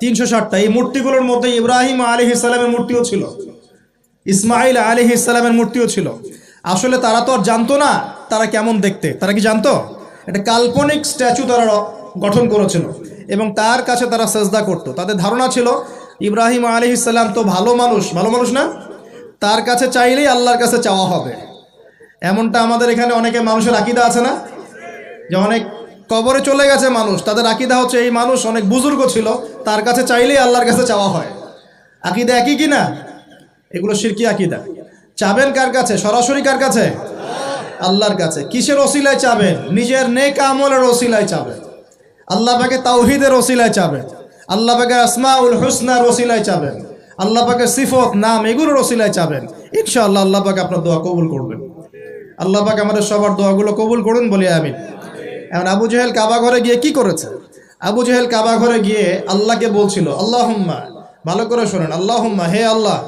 তিনশো ষাটটা। এই মূর্তিগুলোর মধ্যে ইব্রাহিম আলী ইসলামের মূর্তিও ছিল। ইসমাইল আলী ইসলামের মূর্তিও ছিল। আসলে তারা তো আর জানতো না তারা কেমন দেখতে। তারা কি জানতো? একটা কাল্পনিক স্ট্যাচু তারা গঠন করেছিল এবং তার কাছে তারা সেজদা করত। তাদের ধারণা ছিল, ইব্রাহিম আলী ইসলাম তো ভালো মানুষ। ভালো মানুষ না? তার কাছে চাইলেই আল্লাহর কাছে চাওয়া হবে। এমনটা আমাদের এখানে অনেকে মানুষের আকিদা আছে না? যে অনেক কবরে চলে গেছে মানুষ, তাদের আকিদা হচ্ছে এই মানুষ অনেক বুজুর্গ ছিল, তার কাছে চাইলেই আল্লাহর কাছে চাওয়া হয়। আকিদা একই কি না? এগুলো শিরকি আকিদা। চাবেন কার কাছে? সরাসরি কার কাছে? আল্লাহর কাছে। কিসের ওসিলায় চাবেন? নিজের নেক আমলের ওসিলায় চাবেন। আল্লাহ পাকে তাওহিদের ওসিলায় চাবেন। আল্লাহ পাকে আসমাউল হুসনার ওসিলায় চাবেন। আল্লাহ পাকে সিফত, নাম এগুলোর ওসিলায় চাবেন। ইনশাআল্লাহ আল্লাহ পাকে আপনার দোয়া কবুল করবেন। আল্লাহ পাকে আমাদের সবার দোয়াগুলো কবুল করুন বলি আমিন। এখন আবু জেহেল কাবা ঘরে গিয়ে কি করেছে? আবু জেহেল কাবা ঘরে গিয়ে আল্লাহকে বলছিল, আল্লাহুম্মা, ভালো করে শোনেন, আল্লাহুম্মা, হে আল্লাহ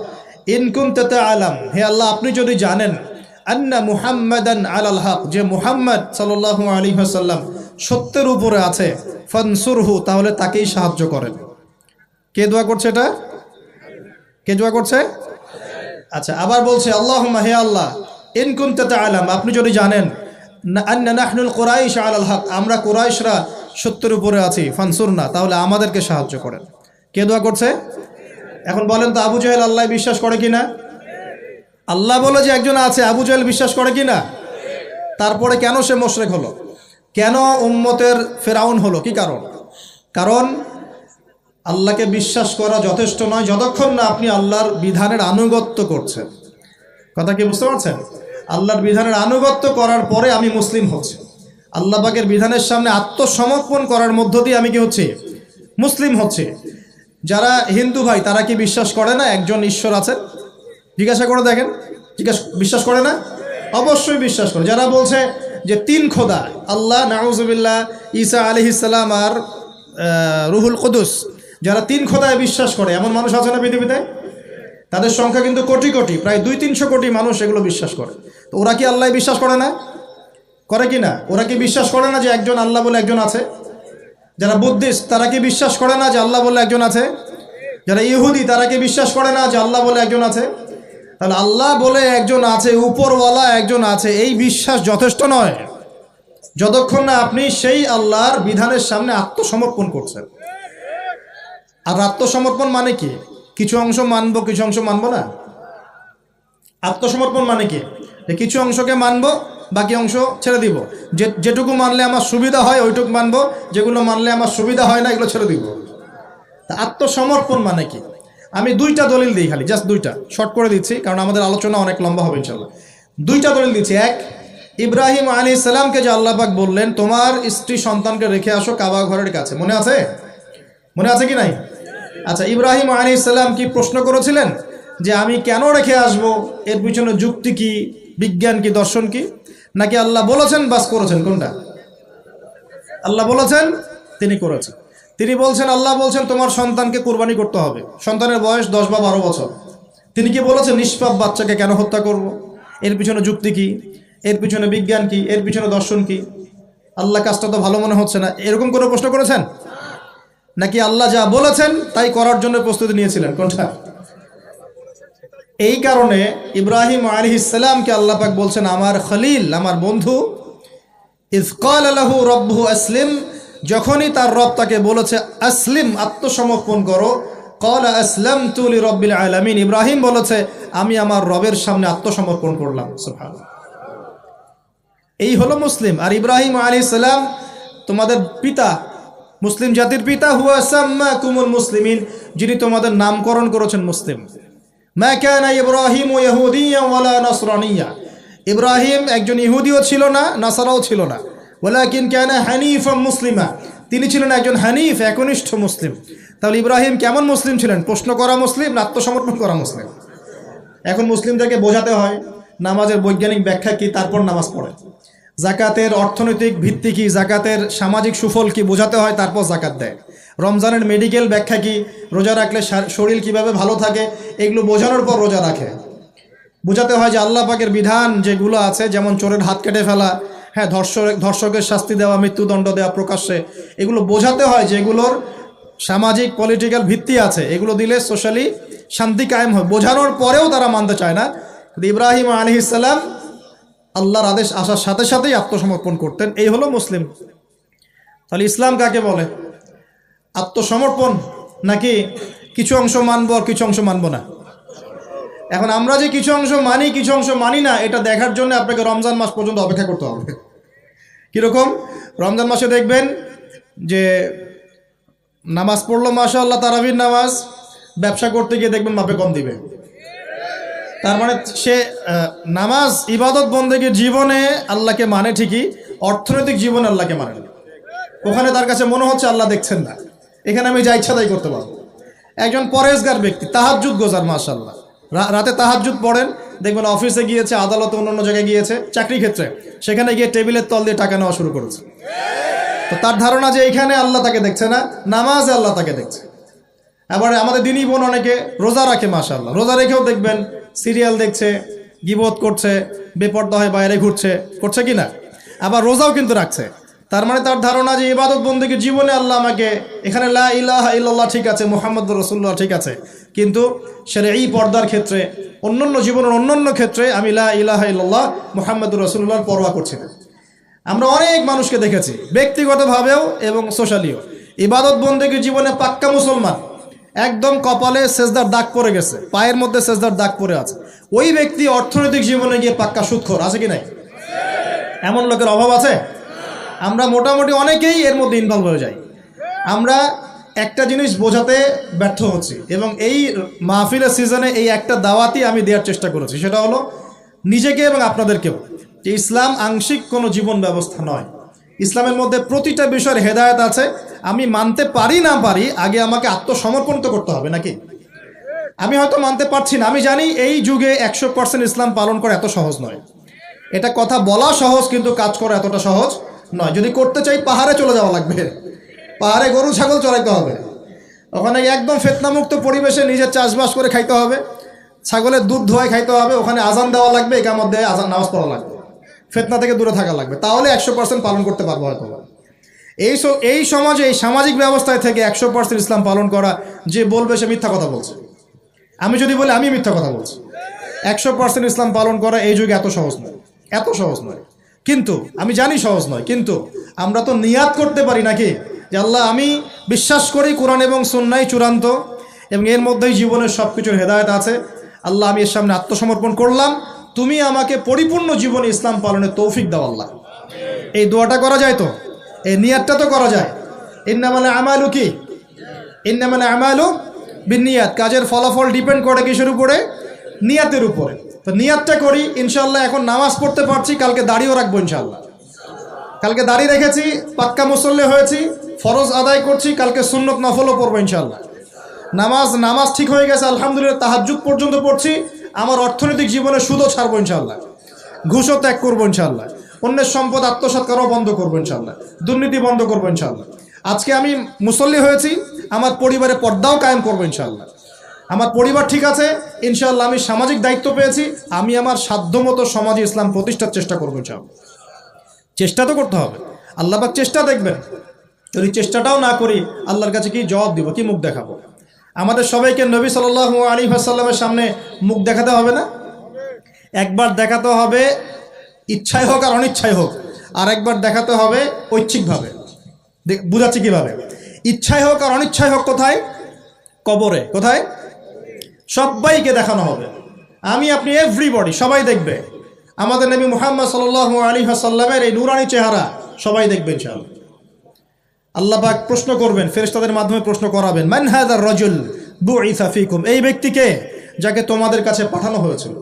ইনকুম তেতে আলাম হে আল্লাহ, আপনি যদি জানেন আন্না মুহাম্মাদান আলাল হক, যে মুহাম্মদ সাল্লাল্লাহু আলাইহি ওয়াসাল্লাম সত্যের উপরে আছে, ফানসুরহু, তাহলে তাকেই সাহায্য করেন। কে দোয়া করছে এটা? কে দোয়া করছে? আচ্ছা আবার বলছে, আল্লাহুম্মা, হে আল্লাহ ইনকুম কুনতা আলাম আপনি যদি জানেন আমরা কুরাইশরা সত্যের উপরে আছি ফানসুরনা তাহলে আমাদেরকে সাহায্য করেন। কে দোয়া করছে? এখন বলেন তো, আবু জাহেল আল্লাহ বিশ্বাস করে কিনা? আল্লাহ বলে যে একজন আছে, আবু জাহেল বিশ্বাস করে কিনা? তারপরে কেন সে মোশরেক হলো? কেন উম্মতের ফেরাউন হলো? কি কারণ? কারণ আল্লাহকে বিশ্বাস করা যথেষ্ট নয়, যতক্ষণ না আপনি আল্লাহর বিধানের আনুগত্য করছেন। কথা কি বুঝতে পারছেন? আল্লাহর বিধানের আনুগত্য করার পরে আমি মুসলিম হচ্ছি। আল্লাহ পাকের বিধানের সামনে আত্মসমর্পণ করার মধ্য দিয়ে আমি কি হচ্ছি? মুসলিম হচ্ছে। যারা হিন্দু ভাই, তারা কি বিশ্বাস করে না একজন ঈশ্বর আছেন জিজ্ঞাসা করে দেখেন। জিজ্ঞাসা, বিশ্বাস করে না? অবশ্যই বিশ্বাস করে। যারা বলছে যে তিন খোদা, আল্লাহ, নাউজুবিল্লাহ, ঈসা আলহিসাল্লাম আর রুহুল কুদুস, যারা তিন খোদায় বিশ্বাস করে, এমন মানুষ আছে না পৃথিবীতে? তাদের সংখ্যা কিন্তু কোটি কোটি, প্রায় দুই তিনশো কোটি মানুষ এগুলো বিশ্বাস করে। তো ওরা কি আল্লাহ বিশ্বাস করে না? করে কি না? ওরা কি বিশ্বাস করে না যে একজন আল্লাহ বলে একজন আছে? যারা বুদ্ধিস্ট, তারা কি বিশ্বাস করে না যে আল্লাহ বলে একজন আছে? যারা ইহুদি, তারা কি বিশ্বাস করে না যে আল্লাহ বলে একজন আছে? তাহলে আল্লাহ বলে একজন আছে, উপরওয়ালা একজন আছে, এই বিশ্বাস যথেষ্ট নয়। যতক্ষণ না আপনি সেই আল্লাহর বিধানের সামনে আত্মসমর্পণ করছেন। আর আত্মসমর্পণ মানে কি? কিছু অংশ মানবো, কিছু অংশ মানবো না? আত্মসমর্পণ মানে কি? কিছু অংশকে মানবো, বাকি অংশ ছেড়ে দিব। যে, যেটুকু মানলে আমার সুবিধা হয়, ওইটুকু মানবো। যেগুলো মানলে আমার সুবিধা হয় না, এগুলো ছেড়ে দিব। তা আত্মসমর্পণ মানে কি? আমি দুইটা দলিল দিই খালি জাস্ট দুইটা। শর্ট করে দিচ্ছি, কারণ আমাদের আলোচনা অনেক লম্বা হবে ইনশাল্লাহ দুইটা দলিল দিচ্ছি। এক, ইব্রাহিম আলী ইসলামকে যে আল্লাপাক বললেন, তোমার স্ত্রী সন্তানকে রেখে আসো কাবা ঘরের কাছে। মনে আছে? মনে আছে কি নাই? আচ্ছা ইব্রাহিম আলী ইসলাম কি প্রশ্ন করেছিলেন যে আমি কেন রেখে আসব? এর পিছনে যুক্তি কি? বিজ্ঞান কি? দর্শন কি? নাকি আল্লাহ বলেছেন, বাস করেছেন? কোনটা? আল্লাহ বলেছেন, তিনি করেছেন। তিনি বলছেন, আল্লাহ বলছেন, তোমার সন্তানকে কোরবানি করতে হবে। সন্তানের বয়স দশ বা বারো বছর। তিনি কি বলেছেন, নিষ্পাপ বাচ্চাকে কেন হত্যা করব? এর পিছনে যুক্তি কি? এর পিছনে বিজ্ঞান কি? এর পিছনে দর্শন কি? আল্লাহ কাজটা তো ভালো মনে হচ্ছে না। এরকম করে প্রশ্ন করেছেন? নাকি আল্লাহ যা বলেছেন, তাই করার জন্য প্রস্তুতি নিয়েছিলেন? কোনটা? এই কারণে ইব্রাহিম আলী ইসলামকে আল্লাহ পাক বলছেন, আমার খলিল, আমার বন্ধু ইফকাল আলাহু রব্বু আসলিম যখনই তার রব তাকে বলেছে, আসলিম, আত্মসমর্পণ করো কল আসলাম তুলি রব্বিল আলামিন। ইব্রাহিম বলেছে, আমি আমার রবের সামনে আত্মসমর্পণ করলাম। এই হলো মুসলিম। আর ইব্রাহিম আলী সালাম তোমাদের পিতা মুসলিম জাতির পিতা হুয়া সাম্মা কুমুল মুসলিমিন, যিনি তোমাদের নামকরণ করেছেন মুসলিম। মা কানা ইব্রাহিম ইহুদিয়া ওয়ালা নাসরানিয়া। ইব্রাহিম একজন ইহুদিও ছিল না, নাসারাও ছিল না। ওয়ালাকিন কানা হানিফা মুসলিমা। তিনি ছিলেন একজন হানিফ, একনিষ্ঠ মুসলিম। তাহলে ইব্রাহিম কেমন মুসলিম ছিলেন? প্রশ্ন করা মুসলিম, আত্মসমর্পণ করা মুসলিম। এখন মুসলিমদেরকে বোঝাতে হয়, নামাজের বৈজ্ঞানিক ব্যাখ্যা কি, তারপর নামাজ পড়ে। জাকাতের অর্থনৈতিক ভিত্তি কি, জাকাতের সামাজিক সুফল কি বোঝাতে হয়, তারপর জাকাত দেয়। রমজানের মেডিকেল ব্যাখ্যা কি, রোজা রাখলে শরীর কীভাবে ভালো থাকে, এগুলো বোঝানোর পর রোজা রাখে। বোঝাতে হয় যে আল্লাহ পাকের বিধান যেগুলো আছে, যেমন চোরের হাত কেটে ফেলা হ্যাঁ ধর্ষক, ধর্ষকের শাস্তি দেওয়া, মৃত্যুদণ্ড দেওয়া প্রকাশ্যে, এগুলো বোঝাতে হয় যে এগুলোর সামাজিক পলিটিক্যাল ভিত্তি আছে, এগুলো দিলে সোশ্যালি শান্তি কায়েম হয়। বোঝানোর পরেও তারা মানতে চায় না। ইব্রাহিম আলী ইসাল্লাম আল্লাহর আদেশ আসার সাথে সাথেই আত্মসমর্পণ করতেন। এই হলো মুসলিম। তাহলে ইসলাম কাকে বলে? আত্মসমর্পণ নাকি কিছু অংশ মানব আর কিছু অংশ মানব না? এখন আমরা যে কিছু অংশ মানি, কিছু অংশ মানি না, এটা দেখার জন্য আপনাকে রমজান মাস পর্যন্ত অপেক্ষা করতে হবে। কীরকম? রমজান মাসে দেখবেন যে নামাজ পড়ল মাসা আল্লাহ তারাবির নামাজ, ব্যবসা করতে গিয়ে দেখবেন মাপে কম দিবে। তার মানে সে নামাজ, ইবাদত বন্দেকে জীবনে আল্লাহকে মানে ঠিকই, অর্থনৈতিক জীবনে আল্লাহকে মানে না। ওখানে তার কাছে মনে হচ্ছে আল্লাহ দেখছেন না। এখানে আমি যা ইচ্ছা তাই করতে পারব। একজন পরেশগার ব্যক্তি তাহাজুদ গোজার মাশাল্লাহ রাতে তাহাজুদ পড়েন, দেখবেন অফিসে গিয়েছে, আদালতে অন্য জায়গায় গিয়েছে, চাকরি ক্ষেত্রে। সেখানে গিয়ে টেবিলের তল দিয়ে টাকা নেওয়া শুরু করেছে। তো তার ধারণা যে এখানে আল্লাহ তাকে দেখছে না, নামাজে আল্লাহ তাকে দেখছে। আবার আমাদের দিনই বোন অনেকে রোজা রাখে মাশাল্লাহ রোজা রেখেও দেখবেন সিরিয়াল দেখছে, গিবত করছে বেপর্দা হয়ে বাইরে ঘুরছে, করছে কি না আবার রোজাও কিন্তু রাখছে। তার মানে তার ধারণা যে ইবাদত বন্দীকে জীবনে আল্লাহ আমাকে এখানে লা ঠিক আছে, মোহাম্মদ রসুল্লাহ ঠিক আছে। কিন্তু সেটা এই পর্দার ক্ষেত্রে, অন্যান্য জীবনের অন্যান্য ক্ষেত্রে আমি লা ইলাহা ইল্লাল্লাহ, মোহাম্মদ রসুল্লাহর পরোয়া করছি না। আমরা অনেক মানুষকে দেখেছি, ব্যক্তিগতভাবেও এবং সোশ্যালিও। ইবাদত বন্দেগী জীবনে পাক্কা মুসলমান। একদম কপালে সেজদার দাগ পড়ে গেছে, পায়ের মধ্যে সেজদার দাগ পড়ে আছে। ওই ব্যক্তি অর্থনৈতিক জীবনে গিয়ে পাক্কা সুৎখর, আছে কি নাই? এমন লোকের অভাব আছে? আমরা মোটামুটি অনেকেই এর মধ্যে ইনভলভ হয়ে যাই। আমরা একটা জিনিস বোঝাতে ব্যর্থ হচ্ছি এবং এই মাহফিলের সিজনে এই একটা দাওয়াতই আমি দেওয়ার চেষ্টা করেছি। সেটা হলো নিজেকে এবং আপনাদেরকেও, যে ইসলাম আংশিক কোনো জীবন ব্যবস্থা নয়। ইসলামের মধ্যে প্রতিটা বিষয়ের হেদায়েত আছে। আমি মানতে পারি, না পারি, আগে আমাকে আত্মসমর্পণ তো করতে হবে, নাকি? আমি হয়তো মানতে পারছি না। আমি জানি এই যুগে একশো পার্সেন্ট ইসলাম পালন করা এত সহজ নয়। এটা কথা বলা সহজ, কিন্তু কাজ করা এতটা সহজ নয়। যদি করতে চাই, পাহাড়ে চলে যাওয়া লাগবে। পাহাড়ে গরু, ছাগল চড়াইতে হবে। ওখানে একদম ফেতনামুক্ত পরিবেশে নিজের চাষবাস করে খাইতে হবে। ছাগলের দুধ ধোয়াই খাইতে হবে। ওখানে আজান দেওয়া লাগবে একার মধ্যে আজান নামাজ পড়া লাগবে। ফেতনা থেকে দূরে থাকা লাগবে। তাহলে একশো পার্সেন্ট পালন করতে পারব হয়তো। এই এই সমাজে, এই সামাজিক ব্যবস্থায় থেকে একশো পার্সেন্ট ইসলাম পালন করা যে বলবে সে মিথ্যা কথা বলছে। আমি যদি বলি আমি মিথ্যা কথা বলছি। একশো পার্সেন্ট ইসলাম পালন করা এই যুগে এত সহজ নয়। এত সহজ নয়। কিন্তু, আমি জানি সহজ নয়, কিন্তু আমরা তো নিয়াত করতে পারি নাকি? যে আল্লাহ, আমি বিশ্বাস করি কোরআন এবং সন্ন্যাই চূড়ান্ত এবং এর মধ্যেই জীবনের সব কিছুর হেদায়ত আছে। আল্লাহ, আমি এর সামনে আত্মসমর্পণ করলাম। তুমি আমাকে পরিপূর্ণ জীবনে ইসলাম পালনের তৌফিক দাও আল্লাহ। এই দোয়াটা করা যায় তো? এই নিয়াতটা তো করা যায়। ইন্নামালে আমালু কি? ইন্নামালে আমালু বিনিয়াত। কাজের ফলাফল ডিপেন্ড করে কিসের উপরে? নিয়াতের উপরে। তো নিয়াতটা করি ইনশাল্লাহ এখন নামাজ পড়তে পারছি, কালকে দাড়িও রাখব ইনশাল্লাহ কালকে দাড়ি রেখেছি, পাক্কা মুসল্লি হয়েছি, ফরজ আদায় করছি, কালকে সুন্নত নফলও পড়ব ইনশাল্লাহ নামাজ নামাজ ঠিক হয়ে গেছে, আলহামদুলিল্লাহ, তাহাজ্জুদ পর্যন্ত পড়ছি। আমার অর্থনৈতিক জীবনে সুদও ছাড়বো ইনশাল্লাহ ঘুষও ত্যাগ করব ইনশাল্লাহ অন্যের সম্পদ আত্মসাৎ করাও বন্ধ করব ইনশাল্লাহ দুর্নীতি বন্ধ করব ইনশাল্লাহ আজকে আমি মুসল্লি হয়েছি, আমার পরিবারে পর্দাও কায়েম করব ইনশাল্লাহ আমার পরিবার ঠিক আছে ইনশাল্লাহ আমি সামাজিক দায়িত্ব পেয়েছি, আমি আমার সাধ্যমতো সমাজে ইসলাম প্রতিষ্ঠার চেষ্টা করব ইনশাল্লাহ চেষ্টা তো করতে হবে। আল্লাহবাক চেষ্টা দেখবেন। যদি চেষ্টাটাও না করি, আল্লাহর কাছে কি জবাব দিব, কি মুখ দেখাবো? আমাদের সবাইকে নবী সাল আলী আসাল্লামের সামনে মুখ দেখাতে হবে না? একবার দেখাতে হবে, ইচ্ছাই হোক আর অনিচ্ছাই হোক। আর একবার দেখাতে হবে ঐচ্ছিকভাবে। বুঝাচ্ছি কীভাবে? ইচ্ছাই হোক আর অনিচ্ছাই হোক কোথায়? কবরে। কোথায়? সবাইকে দেখানো হবে। আমি, আপনি এভরিবডি সবাই দেখবে। আমাদের নবী মুহাম্মদ সাল আলী সাল্লামের এই নুরানি চেহারা সবাই দেখবেন ইনশাআল্লাহ। আল্লাহ পাক প্রশ্ন করবেন, ফেরেশতাদের মাধ্যমে প্রশ্ন করাবেন, মান হাদার রজুল বুইসা ফিকুম? এই ব্যক্তিকে যাকে তোমাদের কাছে পাঠানো হয়েছিল।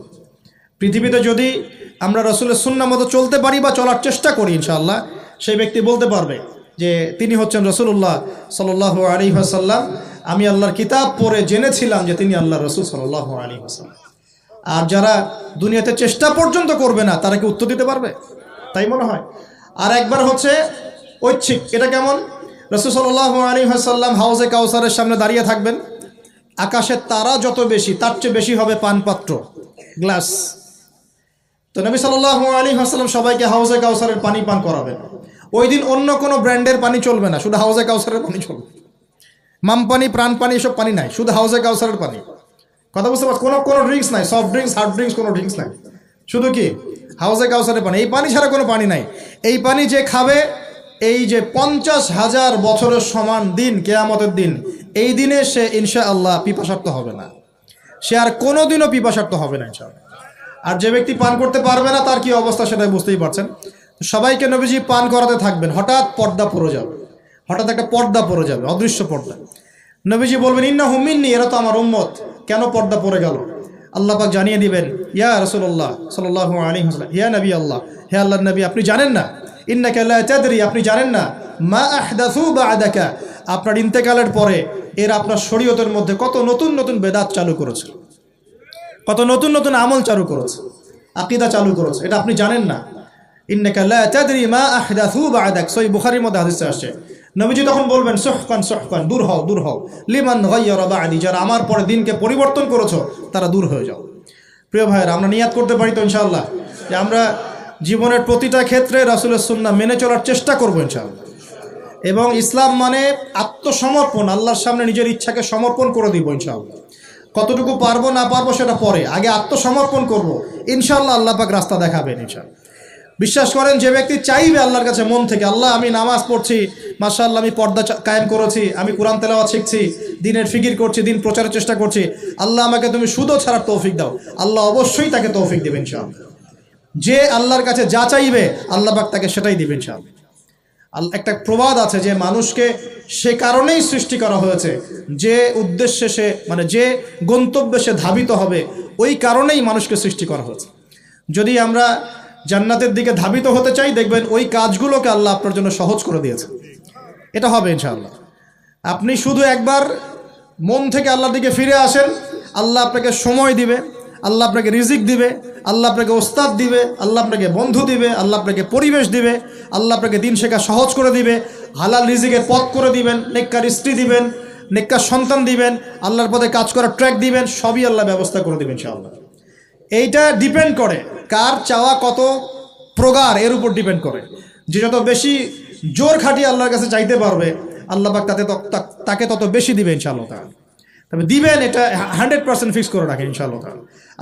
পৃথিবীতে যদি আমরা রসুলের সুন্না মতো চলতে পারি বা চলার চেষ্টা করি, ইনশাআল্লাহ, সেই ব্যক্তি বলতে পারবে যে তিনি হচ্ছেন রসুল্লাহ সাল্লাহ আলী হাসাল্লাম আমি আল্লাহর কিতাব পড়ে জেনেছিলাম যে তিনি আল্লাহ রসুল সাল্লাহ আলী হাসাল্লাম আর যারা দুনিয়াতে চেষ্টা পর্যন্ত করবে না, তারা কি উত্তর দিতে পারবে? তাই মনে হয়। আর একবার হচ্ছে ঐচ্ছিক, এটা কেমন? রসুল সাল্লাহ আলী হাসাল্লাম হাউজে কাউসারের সামনে দাঁড়িয়ে থাকবেন। আকাশের তারা যত বেশি, তার চেয়ে বেশি হবে পানপাত্র, গ্লাস। তো নবী সাল্লাহ আলী হাসাল্লাম সবাইকে হাউজে কাউসারের পানি পান করাবেন। ওই দিন অন্য কোনো ব্র্যান্ডের পানি চলবে না, শুধু হাউজে কাউসারের পানি চলবে। মাম পানি, প্রাণ পানি, এসব পানি নাই, শুধু হাউসে কাউসারের পানি। কথা পারছ কোনো কোনো ড্রিঙ্কস নাই, সফট ড্রিঙ্কস, হার্ড ড্রিঙ্কস, কোনো ড্রিঙ্কস নাই। শুধু কি? হাউসে কাউসারের পানি। এই পানি ছাড়া কোনো পানি নাই। এই পানি যে খাবে এই যে পঞ্চাশ হাজার বছরের সমান দিন, কেয়ামতের দিন, এই দিনে সে ইনশা আল্লাহ পিপাসার্থ হবে না। সে আর কোনো দিনও পিপাসার্থ হবে না ইনশাআল্লাহ। আর যে ব্যক্তি পান করতে পারবে না, তার কি অবস্থা সেটা বুঝতেই পারছেন। সবাইকে নবীজি পান করাতে থাকবেন। হঠাৎ পর্দা পড়ে যাবে। হঠাৎ একটা পর্দা পড়ে যাবে, অদৃশ্য পর্দা। নবীজি বলবেন ইন্না হুমিননি এরা তো আমার উম্মত। কেন পর্দা পড়ে গেল? আল্লাহ পাক জানিয়ে দিবেন, ইয়া রসুল্লাহ সাল্লাহ আলী হাসলাম ইয়া নবী আল্লাহ, হে আল্লাহ নবী, আপনি জানেন না আপনি জানেন না। মা আহদাসু বা'দাকা, আপনার ইন্তেকালের পরে এর আপনার শরীয়তের মধ্যে কত নতুন নতুন বেদাত চালু করেছে। কত নতুন নতুন আমল চালু করেছে। আকিদা চালু করেছে। এটা আপনি জানেন না। মা মধ্যে বলবেন দূর দূর লিমান যারা আমার পরে দিনকে পরিবর্তন করেছ, তারা দূর হয়ে যাও। প্রিয় ভাইয়েরা, আমরা নিয়াত করতে পারি তো ইনশাল্লাহ যে আমরা জীবনের প্রতিটা ক্ষেত্রে রাসূলের সুন্না মেনে চলার চেষ্টা করব ইনশাআল্লাহ। এবং ইসলাম মানে আত্মসমর্পণ, আল্লাহর সামনে নিজের ইচ্ছাকে সমর্পণ করে দিব ইনশাআল্লাহ। কতটুকু পারব না পারব সেটা পরে, আগে আত্মসমর্পণ করব, ইনশাআল্লাহ আল্লাহ পাক রাস্তা দেখাবেন ইনশাআল্লাহ। বিশ্বাস করেন, যে ব্যক্তি চাইবে আল্লাহর কাছে মন থেকে, আল্লাহ আমি নামাজ পড়ছি, মাশাআল্লাহ আমি পর্দা কায়েম করেছি, আমি কোরআন তেলাওয়াত শিখছি, দিনের ফিকির করছি, দিন প্রচারের চেষ্টা করছি, আল্লাহ আমাকে তুমি সুদও ছাড়ার তৌফিক দাও, আল্লাহ অবশ্যই তাকে তৌফিক দেবেন ইনশাআল্লাহ। যে আল্লাহর কাছে যা চাইবে, আল্লাহ পাক তাকে সেটাই দিবেন ইনশাআল্লাহ। আল- একটা প্রবাদ আছে যে মানুষকে সে কারণেই সৃষ্টি করা হয়েছে, যে উদ্দেশ্যে সে মানে যে গন্তব্যে সে ধাবিত হবে, ওই কারণেই মানুষকে সৃষ্টি করা হয়েছে। যদি আমরা জান্নাতের দিকে ধাবিত হতে চাই, দেখবেন ওই কাজগুলোকে আল্লাহ আপনার জন্য সহজ করে দিয়েছে। এটা হবে ইনশাআল্লাহ। আপনি শুধু একবার মন থেকে আল্লাহর দিকে ফিরে আসেন, আল্লাহ আপনাকে সময় দিবে আল্লাহ আপনাকে রিজিক দিবে, আল্লাহ আপনাকে ওস্তাদ দিবে, আল্লাহ আপনাকে বন্ধু দিবে, আল্লাহ আপনাকে পরিবেশ দিবে, আল্লাহ আপনাকে দিন শেখা সহজ করে দিবে, হালাল রিজিকের পথ করে দিবেন, নেককার স্ত্রী দিবেন, নেককার সন্তান দিবেন, আল্লাহর পথে কাজ করার ট্র্যাক দিবেন, সবই আল্লাহ ব্যবস্থা করে দিবেন ইনশাআল্লাহ। এইটা ডিপেন্ড করে কার চাওয়া কত প্রগার এর উপর ডিপেন্ড করে। যে যত বেশি জোর খাটিয়ে আল্লাহর কাছে চাইতে পারবে, আল্লাহ তাতে তাকে তত বেশি দিবে ইনশাআল্লাহ তাআলা। তবে দিবেন, এটা হান্ড্রেড পার্সেন্ট ফিক্স করে রাখেন ইনশাআল্লাহ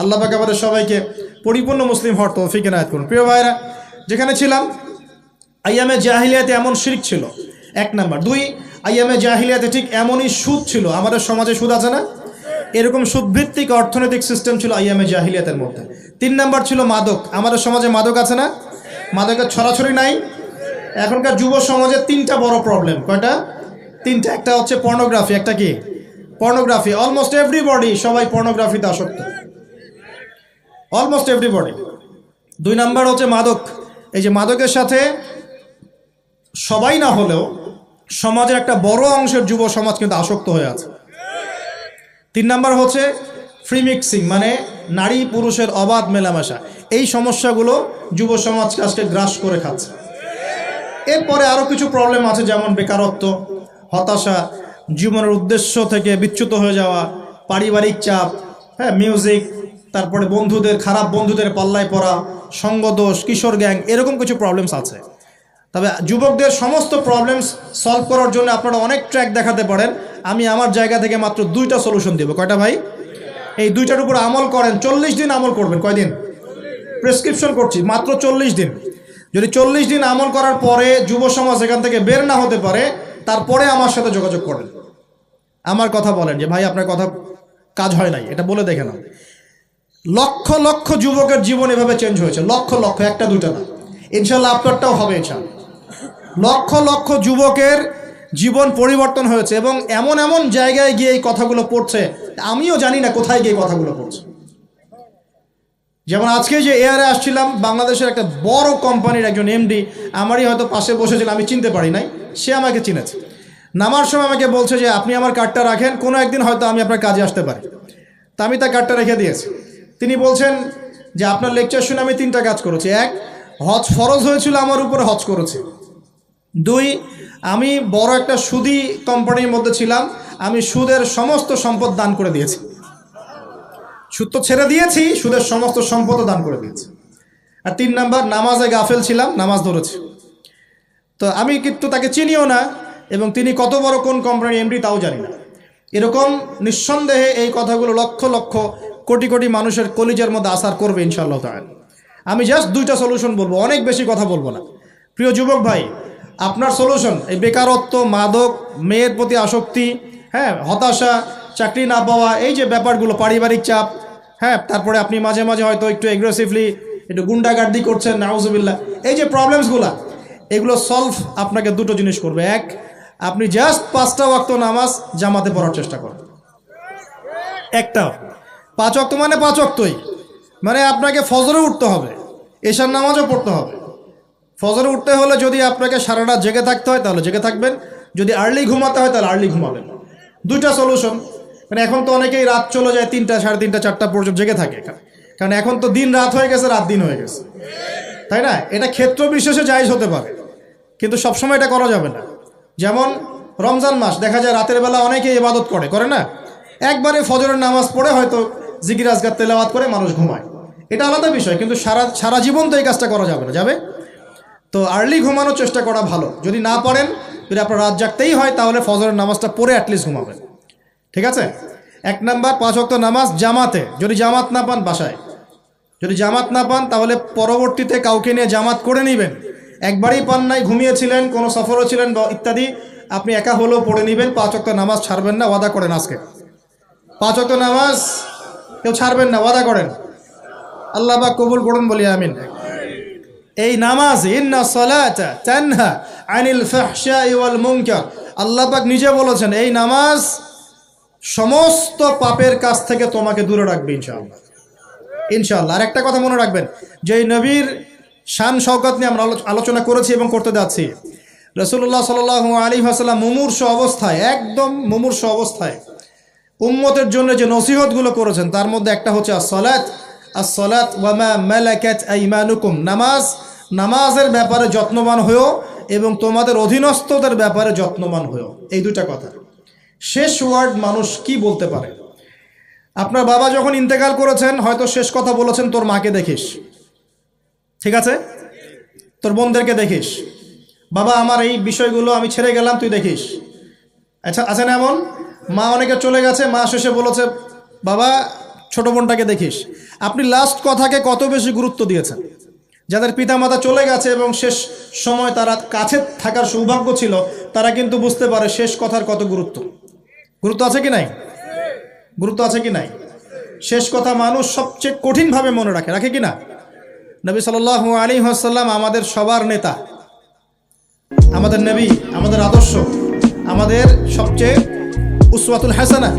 আল্লাহ পাক আমাদের সবাইকে পরিপূর্ণ মুসলিম হওয়ার তৌফিক এনায়েত করুন। প্রিয় ভাইরা যেখানে ছিলাম, আইয়ামে জাহিলিয়াতে এমন শিরিক ছিল, এক নাম্বার। দুই, আইয়ামে জাহিলিয়াতে ঠিক এমনই সুদ ছিল, আমাদের সমাজে সুদ আছে না? এরকম সুদভিত্তিক অর্থনৈতিক সিস্টেম ছিল আইয়ামে জাহিলিয়াতের মধ্যে। তিন নাম্বার ছিল মাদক, আমাদের সমাজে মাদক আছে না? মাদকের ছড়াছড়ি নাই। এখনকার যুব সমাজের তিনটা বড় প্রবলেম কয়টা? তিনটা, একটা হচ্ছে পর্নোগ্রাফি একটা কি? পর্নোগ্রাফি অলমোস্ট এভরিবডি সবাই পর্নোগ্রাফিতে আসক্ত। অলমোস্ট এভরিবডি দুই নাম্বার হচ্ছে মাদক। এই যে মাদকের সাথে সবাই না হলেও সমাজের একটা বড় অংশের যুব সমাজ কিন্তু আসক্ত হয়ে আছে। তিন নাম্বার হচ্ছে ফ্রি মিক্সিং মানে নারী পুরুষের অবাধ মেলামেশা। এই সমস্যাগুলো যুব সমাজকে আজকে গ্রাস করে খাচ্ছে। এরপরে আরও কিছু প্রবলেম আছে, যেমন বেকারত্ব, হতাশা জীবনের উদ্দেশ্য থেকে বিচ্যুত হয়ে যাওয়া, পারিবারিক চাপ হ্যাঁ মিউজিক তারপরে বন্ধুদের, খারাপ বন্ধুদের পাল্লায় পড়া, সঙ্গদোষ, কিশোর গ্যাং, এরকম কিছু প্রবলেমস আছে। তবে যুবকদের সমস্ত প্রবলেমস সলভ করার জন্য আপনারা অনেক ট্র্যাক দেখাতে পারেন। আমি আমার জায়গা থেকে মাত্র দুইটা সলিউশন দেবো। কয়টা ভাই? এই দুইটার উপর আমল করেন, চল্লিশ দিন আমল করবেন। কয়দিন? প্রেসক্রিপশন করছি, মাত্র চল্লিশ দিন। যদি চল্লিশ দিন আমল করার পরে যুব সমাজ এখান থেকে বের না হতে পারে, তারপরে আমার সাথে যোগাযোগ করেন। আমার কথা বলেন যে, ভাই, আপনার কথা কাজ হয় নাই। এটা বলে দেখে না লক্ষ লক্ষ যুবকের জীবন এভাবে চেঞ্জ হয়েছে। লক্ষ লক্ষ, একটা, দুটা না। ইনশাল্লাহ আপনারটাও হবে ইনশাল্লাহ লক্ষ লক্ষ যুবকের জীবন পরিবর্তন হয়েছে এবং এমন এমন জায়গায় গিয়ে এই কথাগুলো পড়ছে। আমিও জানি না কোথায় গিয়ে কথাগুলো পড়ছে। যেমন আজকে যে এয়ারে আসছিলাম, বাংলাদেশের একটা বড় কোম্পানির একজন এমডি আমারই হয়তো পাশে বসেছিল, আমি চিনতে পারি নাই। সে আমাকে চিনেছে। নামার সময় আমাকে বলছে যে, আপনি আমার কার্ডটা রাখেন, কোনো একদিন হয়তো আমি আপনার কাজে আসতে পারি। তা আমি তার কার্ডটা রেখে দিয়েছি। তিনি বলছেন যে, আপনার লেকচার শুনে আমি তিনটা কাজ করেছি। এক, হজ ফরজ হয়েছিল আমার উপরে হজ করেছি। দুই, আমি বড় একটা সুদি কোম্পানির মধ্যে ছিলাম। আমি সুদের সমস্ত সম্পদ দান করে দিয়েছি। সুদ তো ছেড়ে দিয়েছি, সুদের সমস্ত সম্পদও দান করে দিয়েছি। আর তিন নাম্বার, নামাজে গাফেল ছিলাম, নামাজ ধরেছি। তো আমি কিন্তু তাকে চিনিও না। এবং তিনি কত বড় কোন কোম্পানির এমডি তাও জানি না। এরকম নিঃসন্দেহে এই কথাগুলো লক্ষ লক্ষ কোটি কোটি মানুষের কলিজের মধ্যে আসার করবে ইনশাআল্লাহ তাআলা। আমি জাস্ট দুইটা সলিউশন বলব, অনেক বেশি কথা বলব না। প্রিয় যুবক ভাই, আপনার সলিউশন এই বেকারত্ব, মাদক, মেয়ের প্রতি আসক্তি হ্যাঁ হতাশা, চাকরি না পাওয়া, এই যে ব্যাপারগুলো, পারিবারিক চাপ হ্যাঁ তারপরে আপনি মাঝে মাঝে হয়তো একটু এগ্রেসিভলি একটু গুন্ডাগার্দি করছেন, নাউজুবিল্লাহ, এই যে প্রবলেমসগুলো এগুলো সলভ আপনাকে দুটো জিনিস করবে। এক আপনি জাস্ট পাঁচটা ওয়াক্ত নামাজ জামাতে পড়ার চেষ্টা করেন। একটা। পাঁচ অক্ত মানে পাঁচ অক্তই মানে আপনাকে ফজরে উঠতে হবে, এশার নামাজও পড়তে হবে। ফজরে উঠতে হলে যদি আপনাকে সারা রাত জেগে থাকতে হয়, তাহলে জেগে থাকবেন। যদি আর্লি ঘুমাতে হয়, তাহলে আর্লি ঘুমাবেন। দুইটা সলিউশন মানে এখন তো অনেকেই রাত চলে যায় তিনটা, সাড়ে তিনটা, চারটা পর্যন্ত জেগে থাকে। কারণ এখন তো দিন রাত হয়ে গেছে, রাত দিন হয়ে গেছে। তাই না? এটা ক্ষেত্র বিশেষে জায়জ হতে পারে। কিন্তু সবসময় এটা করা যাবে না। যেমন রমজান মাস, দেখা যায় রাতের বেলা অনেকে ইবাদত করে করে না? একবারে ফজরের নামাজ পড়ে হয়তো জিকির আজগার তেলাওয়াত করে মানুষ ঘুমায়। এটা আলাদা বিষয়, কিন্তু সারা সারা জীবন তো এই কাজটা করা যাবে না, যাবে? তো আর্লি ঘুমানোর চেষ্টা করা ভালো। যদি না পারেন, যদি আপনার রাত জাগতেই হয়, তাহলে ফজরের নামাজটা পড়ে অ্যাটলিস্ট ঘুমাবেন। ঠিক আছে? এক নাম্বার, পাঁচ অক্ত নামাজ জামাতে। যদি জামাত না পান, বাসায়। যদি জামাত না পান, তাহলে পরবর্তীতে কাউকে নিয়ে জামাত করে নেবেন। একবারই পান নাই ঘুমিয়েছিলেন, কোনো সফরও ছিলেন বা ইত্যাদি, আপনি একা হলেও পড়ে নেবেন, পাঁচ অক্ত নামাজ ছাড়বেন না, ওয়াদা করেন আজকে। পাঁচ অক্ত নামাজ কেউ ছাড়বেন না, ওয়াদা করেন। আল্লাহ বা কবুল করুন বলি, আমিন। এই নামাজ, ইন্না আল্লাহ পাক নিজে বলেছেন, এই নামাজ সমস্ত পাপের কাছ থেকে তোমাকে দূরে রাখবে, ইনশাআল্লাহ। ইনশাআল্লাহ। আর একটা কথা মনে রাখবেন যে নবীর শান শওকত নিয়ে আমরা আলোচনা করেছি এবং করতে যাচ্ছি। রসুল্লাহ সাল আলী হাসাল্লাম মুমূর্ষ অবস্থায়, একদম মুমূর্ষ অবস্থায় উম্মতের জন্য যে নসিহতগুলো করেছেন, তার মধ্যে একটা হচ্ছে আসলাত আসলাত ওয়ামা মালাকাত আইমানুকুম, নামাজ। নামাজের ব্যাপারে যত্নবান হয়েও এবং তোমাদের অধীনস্থদের ব্যাপারে যত্নবান হয়েও। এই দুটা কথা। শেষ ওয়ার্ড মানুষ কি বলতে পারে? আপনার বাবা যখন ইন্তেকাল করেছেন, হয়তো শেষ কথা বলেছেন, তোর মাকে দেখিস। ঠিক আছে? তোর বোনদেরকে দেখিস। বাবা, আমার এই বিষয়গুলো আমি ছেড়ে গেলাম, তুই দেখিস। আচ্ছা আছে না এমন? মা অনেকে চলে গেছে, মা শেষে বলেছে, বাবা, ছোট বোনটাকে দেখিস। আপনি লাস্ট কথাকে কত বেশি গুরুত্ব দিয়েছেন? যাদের পিতামাতা চলে গেছে এবং শেষ সময় তারা কাছে থাকার সৌভাগ্য ছিল, তারা কিন্তু বুঝতে পারে শেষ কথার কত গুরুত্ব। গুরুত্ব আছে কি নাই? গুরুত্ব আছে কি নাই? শেষ কথা মানুষ সবচেয়ে কঠিনভাবে মনে রাখে। রাখে কি না? নবী সাল আলী হাসাল্লাম আমাদের সবার নেতা, আমাদের নবী, আমাদের আদর্শ, আমাদের সবচেয়ে উসওয়াতুল হাসানা